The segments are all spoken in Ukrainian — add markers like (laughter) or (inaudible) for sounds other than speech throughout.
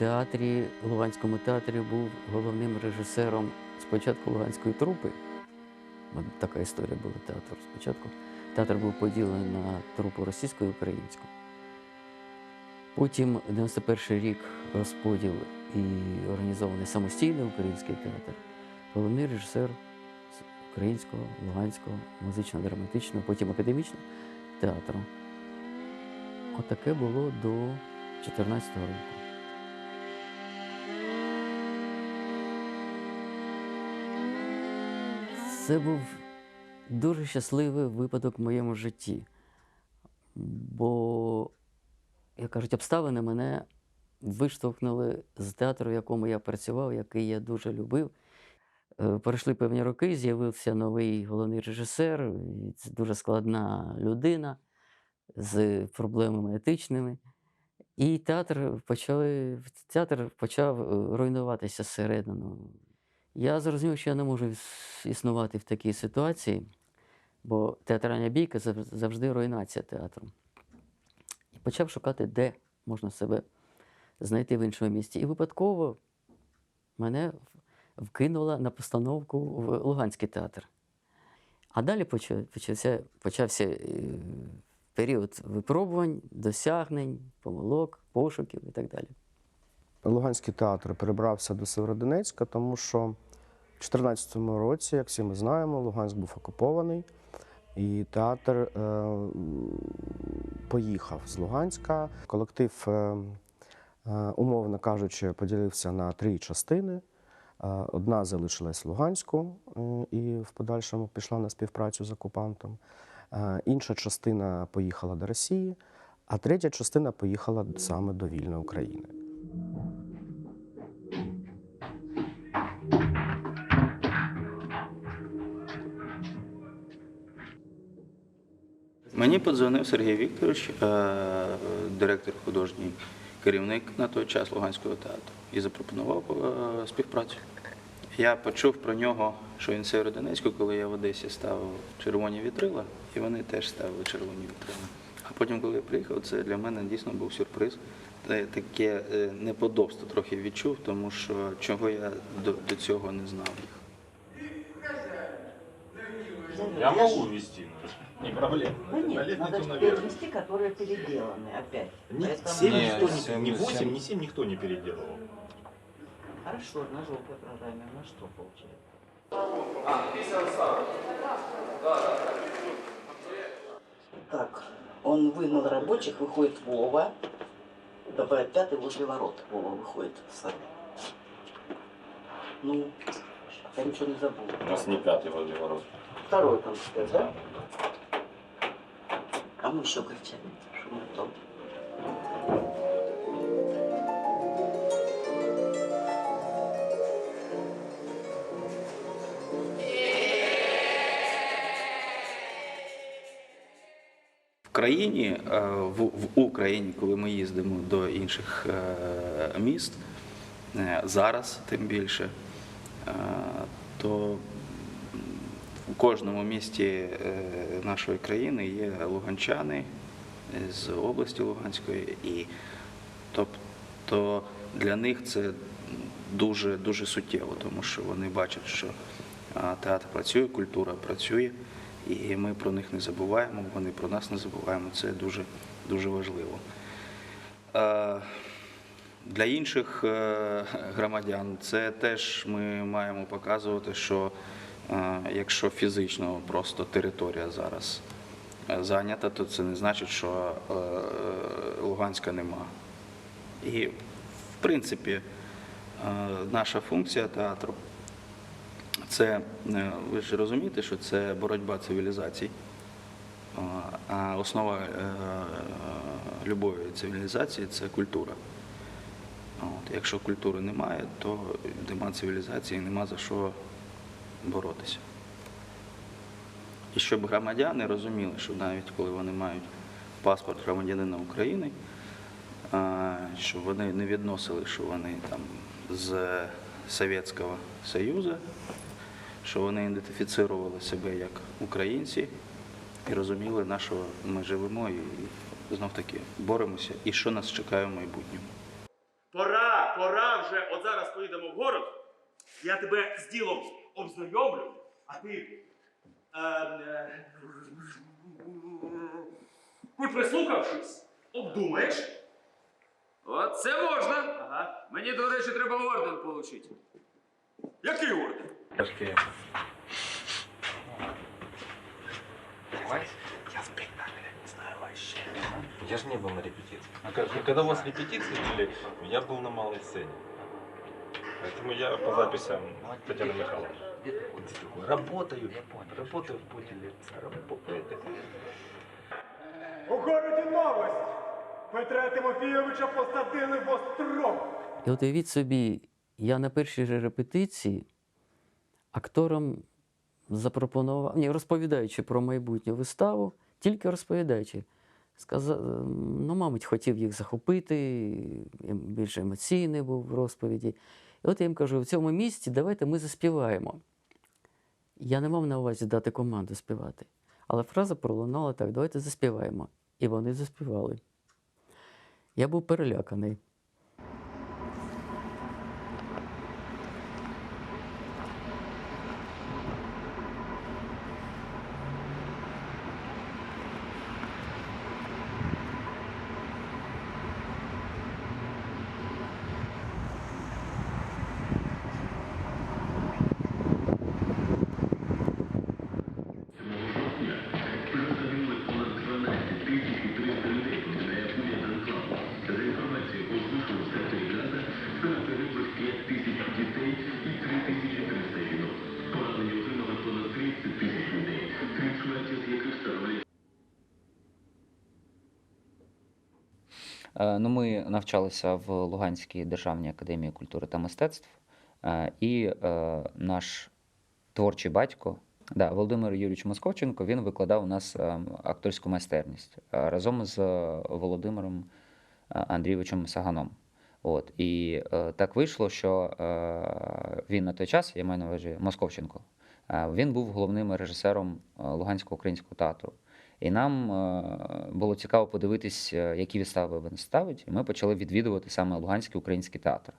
театрі, Луганському театрі був головним режисером спочатку Луганської трупи. Така історія була театру спочатку. Театр був поділений на трупу російську і українську. Потім 91 рік розподіл і організований самостійний український театр. Головний режисер українського, луганського, музично-драматичного, потім академічного театру. Отаке було до 2014 року. Це був дуже щасливий випадок в моєму житті. Бо, як кажуть, обставини мене виштовхнули з театру, в якому я працював, який я дуже любив. Е, Пройшли певні роки, з'явився новий головний режисер, це дуже складна людина з проблемами етичними. І театр почали, театр почав е, руйнуватися зсередину. Я зрозумів, що я не можу існувати в такій ситуації, бо театральна бійка завжди руйнація театру. І почав шукати, де можна себе знайти в іншому місті. І випадково мене вкинула на постановку в Луганський театр. А далі почався, почався е, період випробувань, досягнень, помилок, пошуків і так далі. Луганський театр перебрався до Северодонецька, тому що 2014 році, як всі ми знаємо, Луганськ був окупований, і театр е, поїхав з Луганська. Колектив, е, е, умовно кажучи, поділився на три частини. Е, Одна залишилась в Луганську е, і в подальшому пішла на співпрацю з окупантом. Інша частина поїхала до Росії, а третя частина поїхала саме до вільної України. Мені подзвонив Сергій Вікторович, е, директор художній керівник на той час Луганського театру, і запропонував е, співпрацю. Я почув про нього, що він в Сєвєродонецьку, коли я в Одесі ставив червоні вітрила, і вони теж ставили червоні вітрила. А потім, коли я приїхав, це для мене дійсно був сюрприз. Таке е, неподобство трохи відчув, тому що чого я до, до цього не знав їх. Я могу ввести, не проблема. Да нет, надо перенести, которые переделаны опять. Ни, Поэтому- 7 Не, никто, не, семь- не 8, семь. ни 7 никто не переделывал. Хорошо, на желтой программе, на что получается? Так, он выгнал рабочих, выходит Вова. Давай пятый возле ворот. Вова выходит сам. Ну, я ничего не забыл. У нас не пятый возле ворот. Второй там стоит, да? Еще кричали, что мы там. В країні, е, в, в Україні, коли ми їздимо до інших е, міст, е, зараз тим більше, то в кожному місті е, нашої країни є луганчани з області Луганської, і тобто для них це дуже дуже суттєво, тому що вони бачать, що театр працює, культура працює, і ми про них не забуваємо, вони про нас не забуваємо. Це дуже дуже важливо. Е, Для інших е, громадян це теж ми маємо показувати, що е, якщо фізично просто територія зараз е, зайнята, то це не значить, що е, Луганська нема. І в принципі, е, наша функція театру це, е, ви ж розумієте, що це боротьба цивілізацій. А, основа е, любої цивілізації це культура. От, якщо культури немає, то нема цивілізації, нема за що боротися. І щоб громадяни розуміли, що навіть коли вони мають паспорт громадянина України, щоб вони не відносили, що вони там з Совєтського Союзу, що вони ідентифіцирували себе як українці і розуміли, на що ми живемо і знов таки боремося, і що нас чекає в майбутньому. Пора, Пора, вже от зараз поїдемо в город, я тебе з ділом обзнайомлю, а ти. Е, е, Куль прислухавшись, обдумаєш. От це можна. Ага. Мені, до речі, треба орден отримати. Який орден? Я же не был на репетиции. А как- Когда у вас репетиции были, я был на малой сцене. Поэтому я по записям Татьяны Михайловны. Вот ты такой, Работаю, работаю в работаю. У городі новость! Петра Тимофійовича посадили в острог! І от уявіть собі, я на першій же репетиції акторам запропонував, ні, розповідаючи про майбутню виставу, тільки розповідаючи, сказав, ну, мабуть, хотів їх захопити, ем- більш емоційний був в розповіді. І от я їм кажу: в цьому місці давайте ми заспіваємо. Я не мав на увазі дати команду співати. Але фраза пролунала так: давайте заспіваємо. І вони заспівали. Я був переляканий. Ну, ми навчалися в Луганській державній академії культури та мистецтв, е, і е, наш творчий батько, да, Володимир Юрійович Московченко, він викладав у нас е, акторську майстерність е, разом з е, Володимиром е, Андрійовичем Саганом. От, і е, так вийшло, що е, він на той час, я маю на увазі Московченко, е, він був головним режисером е, Луганського українського театру. І нам е, було цікаво подивитись, е, які вистави він ставить. І ми почали відвідувати саме Луганський український театр.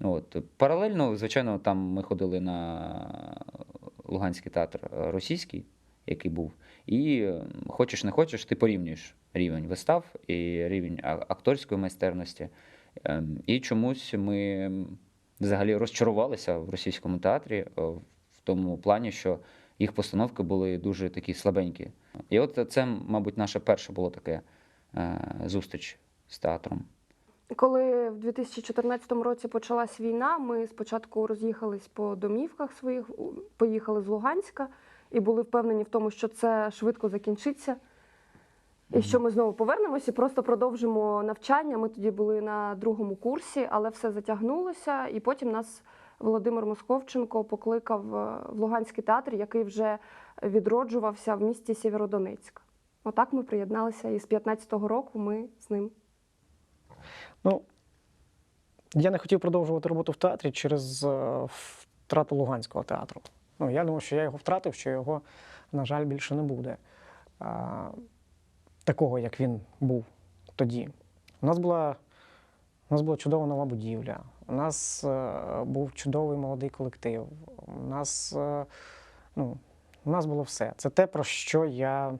От. Паралельно, звичайно, там ми ходили на Луганський театр російський, який був. І е, хочеш не хочеш, ти порівнюєш рівень вистав і рівень акторської майстерності. Ем, І чомусь ми взагалі розчарувалися в російському театрі в тому плані, що їх постановки були дуже такі слабенькі. І от це, мабуть, наше перше було таке е, зустріч з театром. Коли в 2014 році почалась війна, ми спочатку роз'їхались по домівках своїх, поїхали з Луганська і були впевнені в тому, що це швидко закінчиться. І що ми знову повернемося і просто продовжимо навчання. Ми тоді були на другому курсі, але все затягнулося. І потім нас Володимир Московченко покликав е, в Луганський театр, який вже відроджувався в місті Сєвєродонецьк. Отак ми приєдналися, і з 15-го року ми з ним. Ну, я не хотів продовжувати роботу в театрі через е, втрату Луганського театру. Ну, я думав, що я його втратив, що його, на жаль, більше не буде. А, такого, як він був тоді. У нас була, у нас була чудова нова будівля, у нас е, був чудовий молодий колектив. У нас, е, ну, у нас було все. Це те, про що я,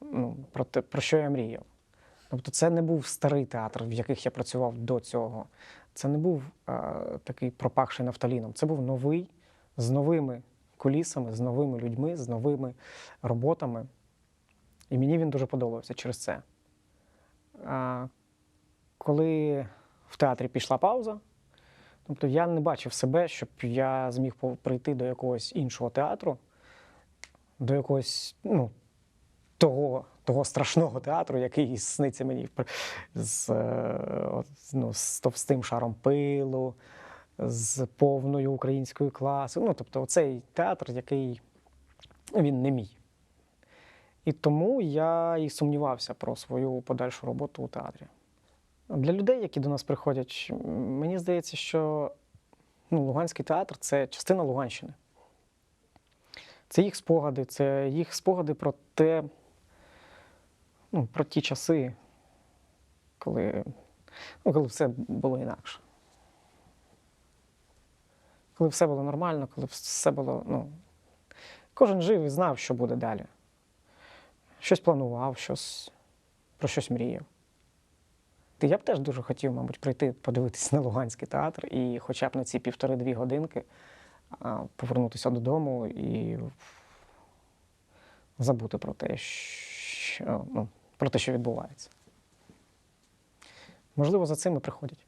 ну, про, те, про що я мріяв. Тобто це не був старий театр, в яких я працював до цього. Це не був е, такий пропахший нафталіном. Це був новий, з новими кулісами, з новими людьми, з новими роботами. І мені він дуже подобався через це. А, коли в театрі пішла пауза, тобто я не бачив себе, щоб я зміг прийти до якогось іншого театру, до якогось, ну, того, того страшного театру, який сниться мені з, е, ну, з товстим шаром пилу, з повною українською класою. Ну, тобто, оцей театр, який він не мій. І тому я і сумнівався про свою подальшу роботу у театрі. Для людей, які до нас приходять, мені здається, що ну, Луганський театр це частина Луганщини. Це їх спогади, це їх спогади про те, ну, про ті часи, коли, ну, коли все було інакше. коли все було нормально, коли все було. Ну, кожен жив і знав, що буде далі. Щось планував, щось, про щось мріяв. Я б теж дуже хотів, мабуть, прийти подивитися на Луганський театр і хоча б на ці півтори-дві годинки повернутися додому і забути про те, що, ну, про те, що відбувається. Можливо, за цим і приходять.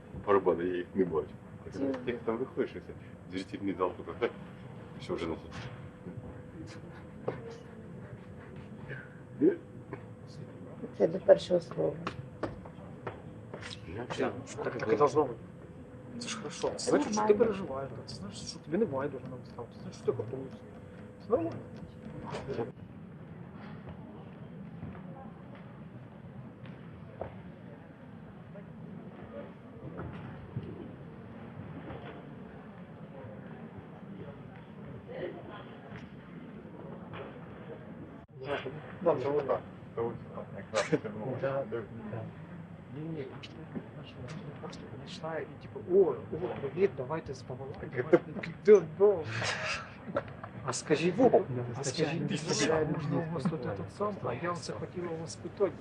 барабаны, я их не бачу. А когда с текстом выходишь, если зрительный зал только так, все уже носит. Це до першого слова. Так, так і должно бути. Це ж хорошо. Це значить, що ти переживаєш, це значить, що тобі не байдуже на виставу, це значить, що ти готуєшся. Це нормально. Добре, вот так. Ні, ні, просто починає і типу, о, о, привіт, давайте з Павлом. А скажіть, а скажіть, я можна у вас тут этот сам, а я це хотіла у вас спитати.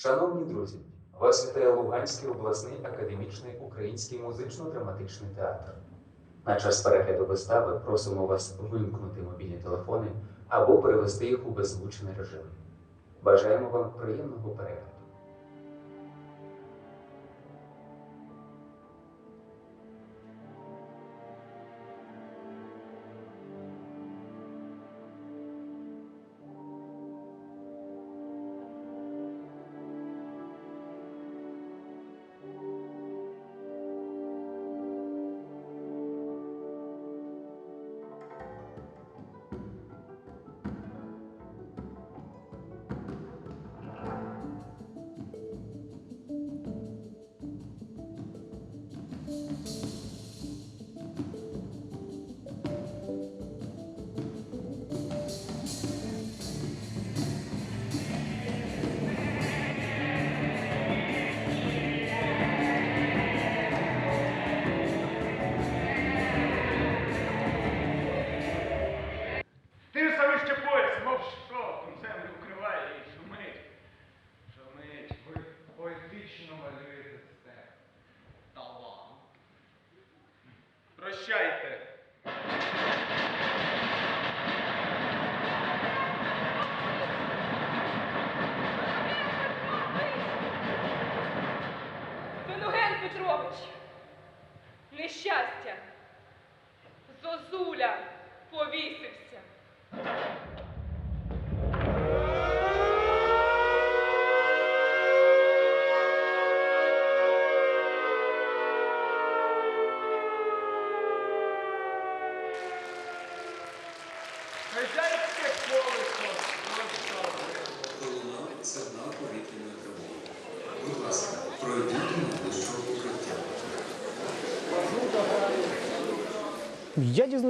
Шановні друзі, вас вітає Луганський обласний академічний український музично-драматичний театр. На час перегляду вистави просимо вас вимкнути мобільні телефони або перевести їх у беззвучний режим. Бажаємо вам приємного перегляду.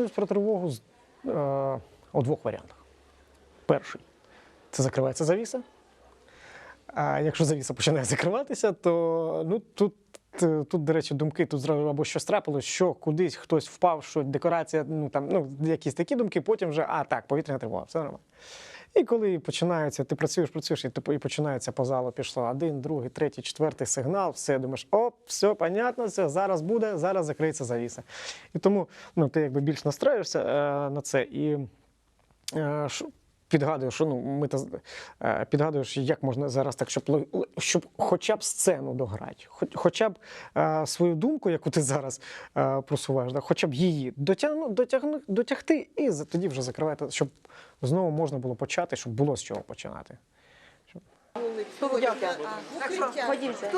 Я про тривогу е, у двох варіантах. Перший це закривається завіса. А якщо завіса починає закриватися, то ну, тут, е, тут, до речі, думки тут зразу або щось трапилось, що кудись хтось впав, що декорація, ну там ну, якісь такі думки, потім вже, а так, повітряна тривога, все нормально. І коли починається, ти працюєш, працюєш, і, ти, і починається по залу, пішло один, другий, третій, четвертий сигнал, все, думаєш, оп, все, понятно, все, зараз буде, зараз закриється завіса. І тому ну, ти якби більш настраюєшся е, на це. І е, підгадуєш, ну, ми та, е, підгадуєш, як можна зараз так, щоб, л- щоб хоча б сцену дограти, хоч, хоча б е, свою думку, яку ти зараз е, просуваєш, да, хоча б її дотягну, дотягну, дотягти, і тоді вже закривати, щоб знову можна було почати, щоб було з чого починати. Ходімте.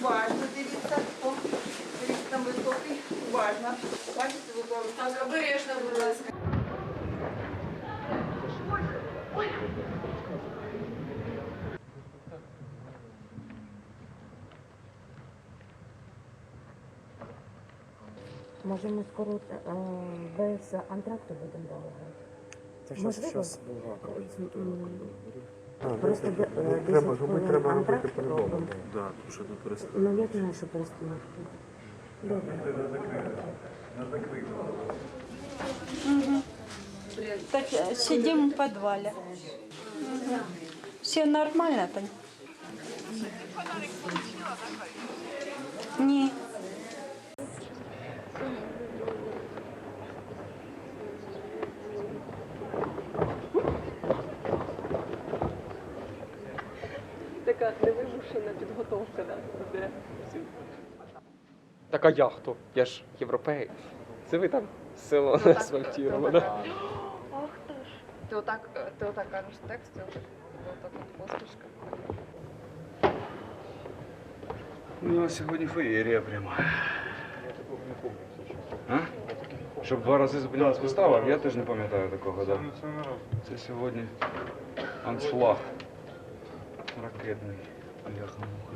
Уважно дивіться, хто ріст Уважно. Бачите, ви Так, обережно, будь ласка. Може, ми скоро е, без антракту будемо договорити? Це щас- Можливо? щас Просто де- е, 10 хвилин антракт робимо. Да, тому що не перестати. Ну, я знаю, що перестановка. Так, э, сидим в подвале. Все нормально там? Не. Така невимушена підготовка, да, де Так а я хто? Я ж європеєць. Це ви там село Ну, так, асфальтіроване. (gasps) Ох ти ж. Ти отак, е, ти отак кажеш текст, і отак, отак от посмішка. Ну, а сьогодні феєрія прямо. А? Щоб два рази зупинялась вистава, я теж не пам'ятаю такого, да. Це сьогодні аншлаг ракетний. Бляха-муха.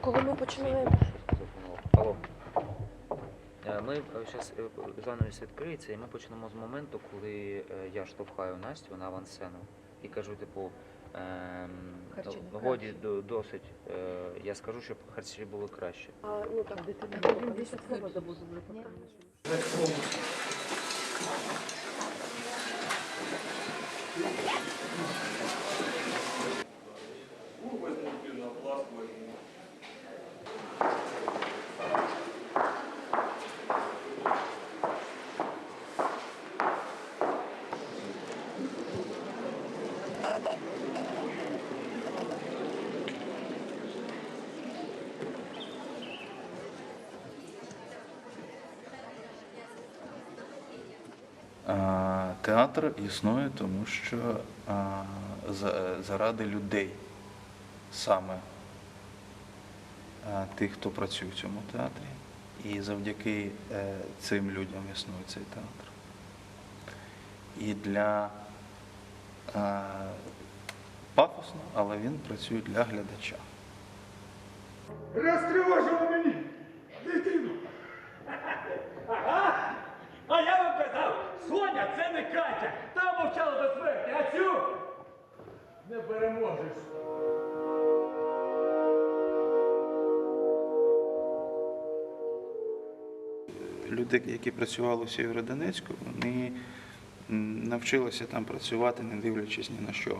Коли ми починаємо? Е, Ми зараз занавіс відкриється, і ми почнемо з моменту, коли е, я штовхаю Настю на авансцену і кажу, типу, ем, Харчі годі краще. досить. е, Я скажу, щоб харчі були краще. А, ну так, дитина. Театр існує, тому що а, за- заради людей саме а, тих, хто працює в цьому театрі. І завдяки е, цим людям існує цей театр. І для а, пафосно, але він працює для глядача. Розтривожили мені дитину. Ага. А я вам казав, Соня це не Катя. Та мовчала до смерті, а цю переможеш. Люди, які працювали у Сєвєродонецьку, вони навчилися там працювати, не дивлячись ні на що.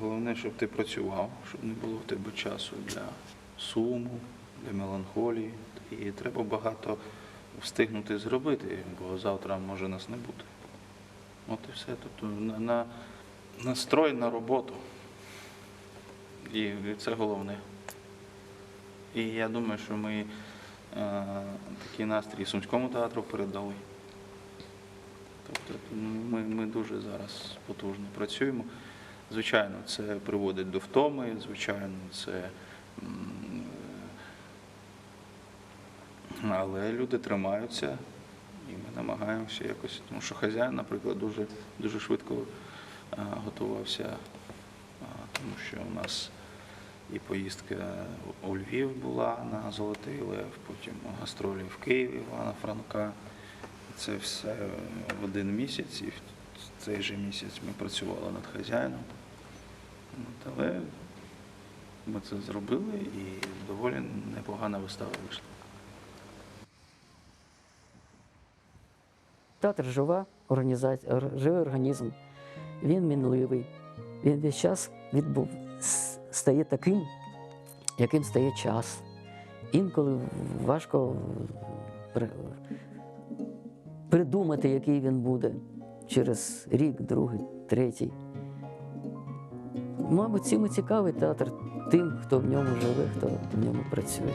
Головне, щоб ти працював, щоб не було в тебе часу для суму, для меланхолії. І треба багато встигнути зробити, бо завтра може нас не бути. От і все. Тобто на настрой на роботу. І це головне. І я думаю, що ми е, такий настрій Сумському театру передали. Тобто ну, ми, ми дуже зараз потужно працюємо. Звичайно, це приводить до втоми, звичайно, це. Але люди тримаються, і ми намагаємося якось, тому що хазяїн, наприклад, дуже, дуже швидко готувався, е, тому що у нас і поїздка у Львів була на Золотий Лев, потім гастролі в Києві Івана Франка. Це все в один місяць, і в цей же місяць ми працювали над хазяїном. Але ми це зробили і доволі непогана вистава вийшла. Театр жива організація, живий організм. Він мінливий. Він весь час відбув, стає таким, яким стає час. Інколи важко придумати, який він буде через рік, другий, третій. Мабуть, цим і цікавий театр тим, хто в ньому живе, хто в ньому працює.